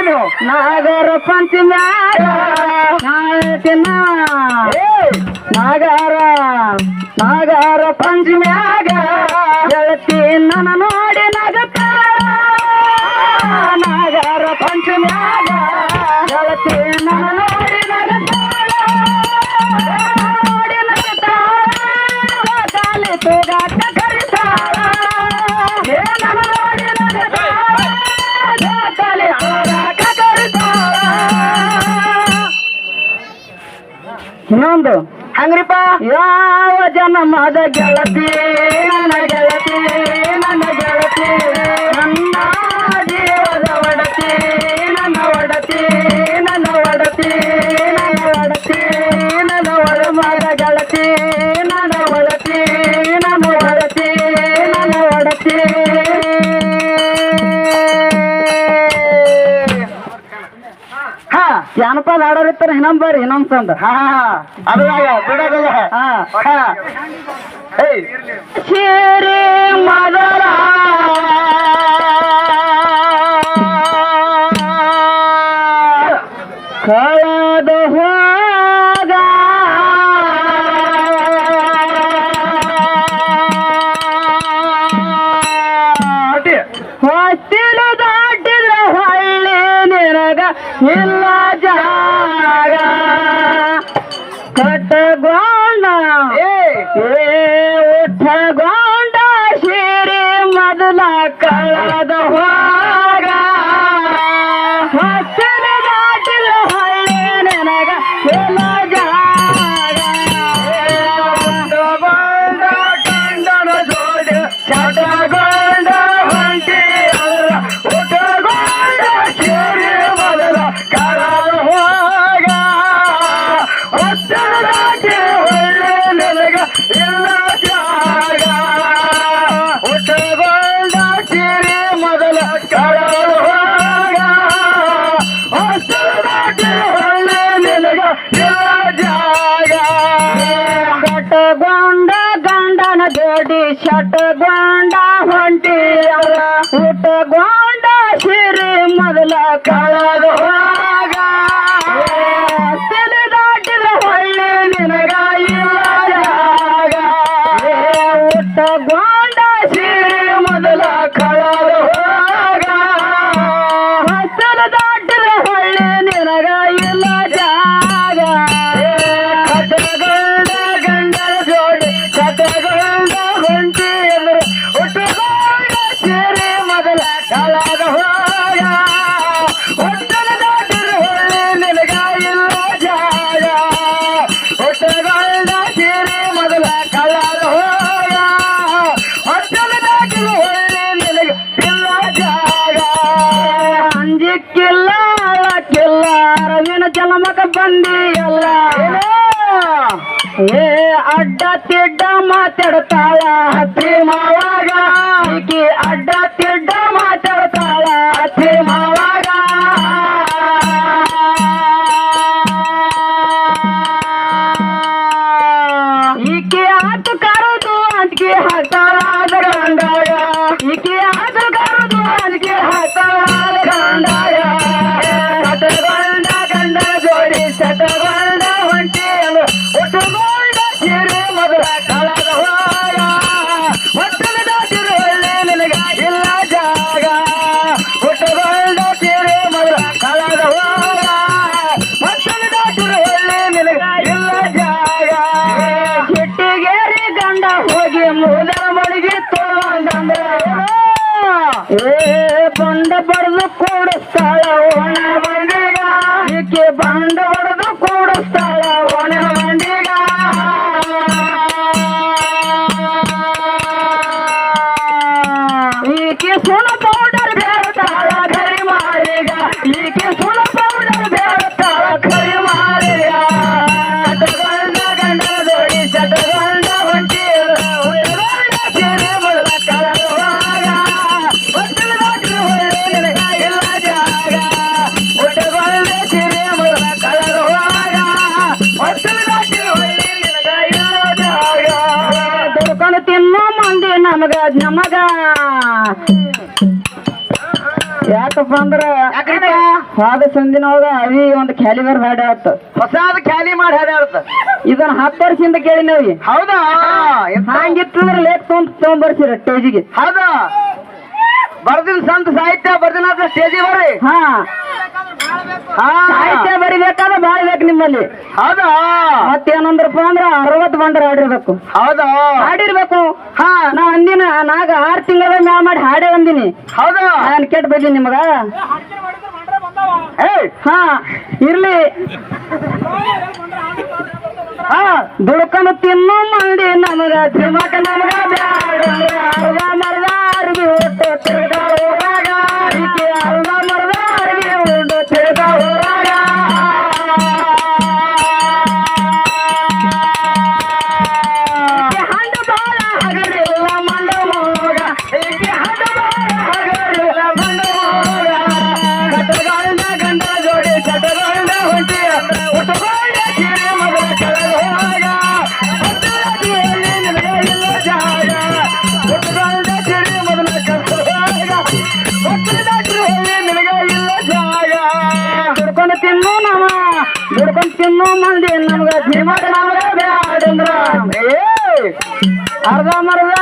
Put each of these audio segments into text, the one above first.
ಮಾಡ್ರಿ ನೀವು ನಾಗರ ಪಂಚಮಿ ನಾಗಾರ, ನಾಗರ ಪಂಚಮ್ಯಾಗ ಗೆಳತಿ ನನ್ನ ನೋಡಿ ನಗತ ನಾಗರ ಪಂಚಮ್ಯಾಗ ಗೆಳತಿ ನನ್ನ ನೋಡಿ ನಗತ ನೋಡಿ ನಗತ ಕಾಲಿ ತೂಗಾಟ ಹೆಂಗ್ರಿಪ್ಪ? ಯಾವ ಜನ್ಮದ ಗೆಳತಿ? ನನ್ನ ಗೆಳತಿ ನನ್ನ ಗೆಳತಿ. ಇನ್ನೊಂದ್ ಆಡೋರ್ ಇನ್ನೊಂದ್ ಬರ್ರಿ ಇನ್ನೊಂದ್ ಸಂದ. ಹಾ ಬಿಡೋದಿಲ್ಲ. ಹಾ. ಶೇರೆ ಮಾಲ ಇಲ್ಲ ಜಾಗ ಕಟ್ಟಗೊಂಡ. ಉಠಗೊಂಡ ಶಿರಿ ಮೊದಲ ಕಳದ ಹೋಗ ಜಾಗ. ಜೋಡಿ ಕಟ್ಟಗೊಂಡ ಗಂಡನ ಜೋಡಿ ಶಟ್ಗೊಂಡ ಹೊಂಟಿಯವ ಊಟಗೊಂಡ ಸಿರಿ ಮೊದಲ ಕಳದ ಹೋಗ ತಿಳಿದಾಟಿದ ಹೊಳ್ಳಿ ನಿನಗ ಊಟಗೊಂಡ ಸಿರಿ ಮೊದಲ ಕಳ ಮಾತಾಡ್ತಾಳ ಹತ್ತಿ ಮಾವಾಗ ಅಡ್ಡ ತಿಡ್ಡ ಮಾತಾಡ ಕಂಡ ಬರೆದು ಕೊಡು ನಮಗ. ಯಾಕಪ್ಪ ಅಂದ್ರ ಹಾದ ಸಂದಿನೊಳಗ ಅವಿ ಒಂದ್ ಖ್ಯಾಲಿ ಬರ್ ಹಾಡ ಹೊಸ ಹೊಸಾದ ಖ್ಯಾಲಿ ಮಾಡಿ ಹಾಡ ಇದನ್ನ ಹತ್ತು ವರ್ಷದಿಂದ ಕೇಳಿ ನಾವಿ. ಹೌದಾ? ಹಂಗಿತ್ತಂದ್ರ ಲೇಟ್ ತೊಗೊಂಡ್ ತೊಗೊಂಡ್ ಬರ್ತೀರ ಟೇಜಿಗೆ ಹೌದಾ? ಬರ್ದಿನ ಸಂತ ಸಾಹಿತ್ಯ ಬರ್ದಿನ ಸ್ಟೇಜ್ ಬರ್ರಿ. ಹಾ. ಸಾಹಿತ್ಯ ಬರಿಬೇಕಾದ್ರೆ ಬಾಳ ಬೇಕು ನಿಮ್ಮಲ್ಲಿ. ಹೌದಾ? ಮತ್ತೇನಂದ್ರಪ್ಪ ಅಂದ್ರ ಅರವತ್ತು ಬಂಡರ್ ಆಡಿರ್ಬೇಕು ಹೌದಾ? ಹಾಡಿರ್ಬೇಕು. ಹಾ ನಾ ಅಂದಿನ ನಾಗ ಆರ್ ತಿಂಗಳ ಮ್ಯಾಲ ಮಾಡಿ ಹಾಡೇ ಅಂದಿನಿ. ಹೌದಾ? ನಾನು ಕೆಟ್ಟ ಬಂದಿನಿ ನಿಮಗ. ಹಾ ಇರ್ಲಿ. ಹಾ. ದುಡ್ಕೊಂಡು ತಿನ್ನು ಮಂದಿ ನಮಗ ನಮಗ ಮರ್ದ Thank you. ¡Arda, marda!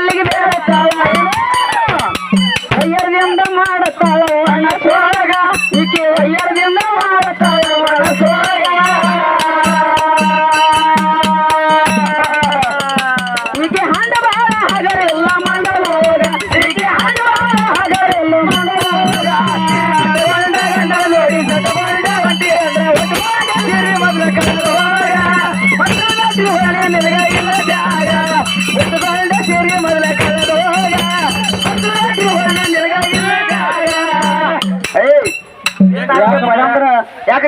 ಜುಟ್ಟಿಗೆ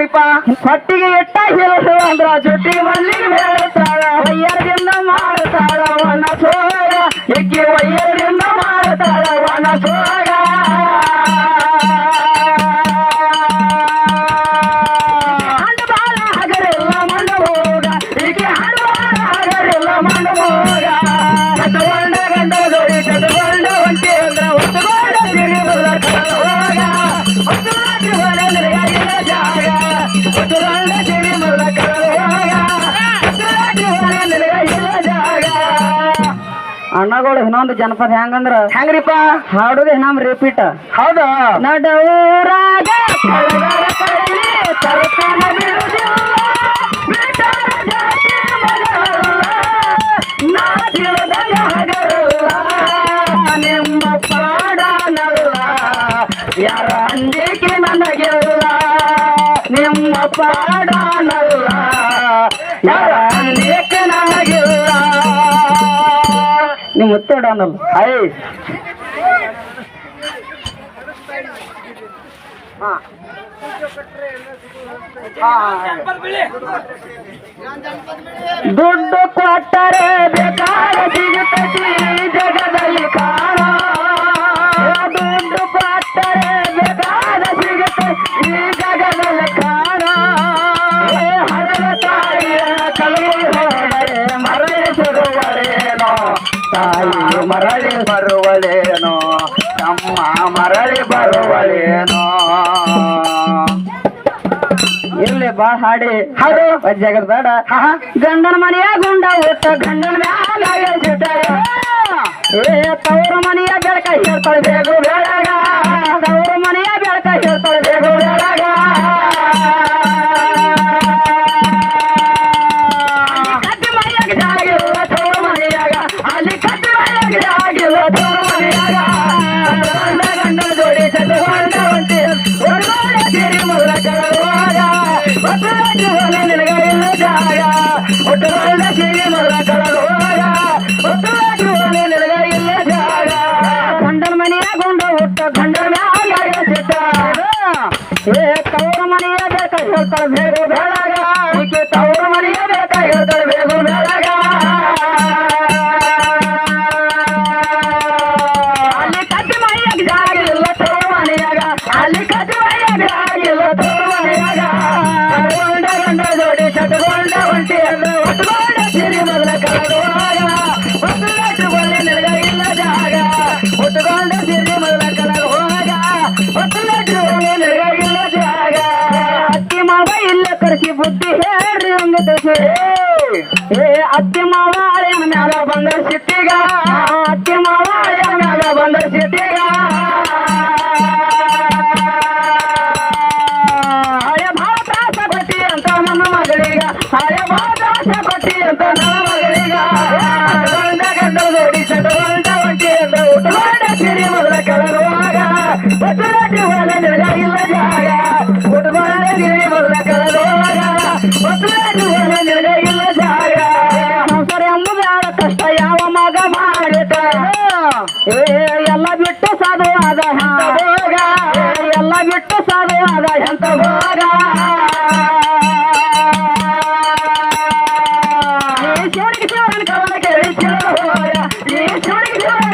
ಯಾಕ್ರಿಪ್ಪ ಹೊಟ್ಟಿಗೆ ಎಟ್ಟಾಗಿ ಹೇಳಸು ಅಂದ್ರ ಜೊಟ್ಟಿಗೆ ಮಲ್ಲಿಗೆ ಹೇಳ್ತಾಳ ವಯ್ಯರ್ಗಿಂದ ಮಾಡ್ತಾಳ ಸೋಗ ಎಕ್ಕಿ ವಯ್ಯರದಿಂದ ಅಣ್ಣಗಳು ಇನ್ನೊಂದು ಜನಪದ ಹೆಂಗಂದ್ರ ಹೆಂಗ್ರಿಪ್ಪ ಹಾಡೋದೇ ನಮ್ ರಿಪೀಟ್ ಹೌದಾ? ನಡೂರಾಗ ನಿಮ್ಮ ಅನ್ನಲ್ಲ ಹಾಯ್ ದುಡ್ಡು ಕೊಟ್ಟರೆ ಬೇಕಾರ ಜಗದಲ್ಲಿ ಕಾಣ ತಾಯಿ ಮರಳಿ ಬರುವಳೇನೋ ತಮ್ಮ ಮರಳಿ ಬರುವಳೇನೋ. ಇರ್ಲಿ ಬಾ ಹಾಡಿ. ಹಾಡು ಜಗದ್ ಬೇಡ. ಗಂಡನ ಮನೆಯ ಗುಂಡ ಒಟ್ಟ ಗಂಡನ ಮ್ಯಾಲ ಏ ತವ್ರ ಮನೆಯ ಬೆಳಕ ಹೇಳ್ತಾಳೆ ಬೇಗ ಬೆಳಗ. Federal ಏ ಅತ್ತಿ ಮಾವಾರ ಮ್ಯಾಲ ಬಂದ ಸಿಟ್ಟಿಗ ಅತ್ತಿ ಮಾವಾರ ಮ್ಯಾಲ ಬಂದ ಸಿಟ್ಟಿಗ ಹಳೆ ಭಾಳ ತ್ರಾಸ ಕೊಟ್ಟಿ ಅಂತ ನನ್ನ ಮಗಳಿಗ ಹಳೆ ಭಾಳ ತ್ರಾಸ ಕೊಟ್ಟಿ ಅಂತ ನನ್ನ ಮಗಳಿಗ ಗಂಡ ಗಂಡ ನೋಡಿ ಚಟವಂಡ ಒಂಟಿ ಅಂತ ಉಟ್ಕೊಂಡ ಸಿರಿ ಮೊದಲ ಕಳರುವಾಗ ಬಸರಾಟಿ ಹೊಲ ನೆಲ ಇಲ್ಲ ಜಾಗ ಉಟ್ಕೊಂಡ ಸಿರಿ ಮೊದಲ ಕಳರುವಾಗ ಬಸರಾಟಿ Yeah.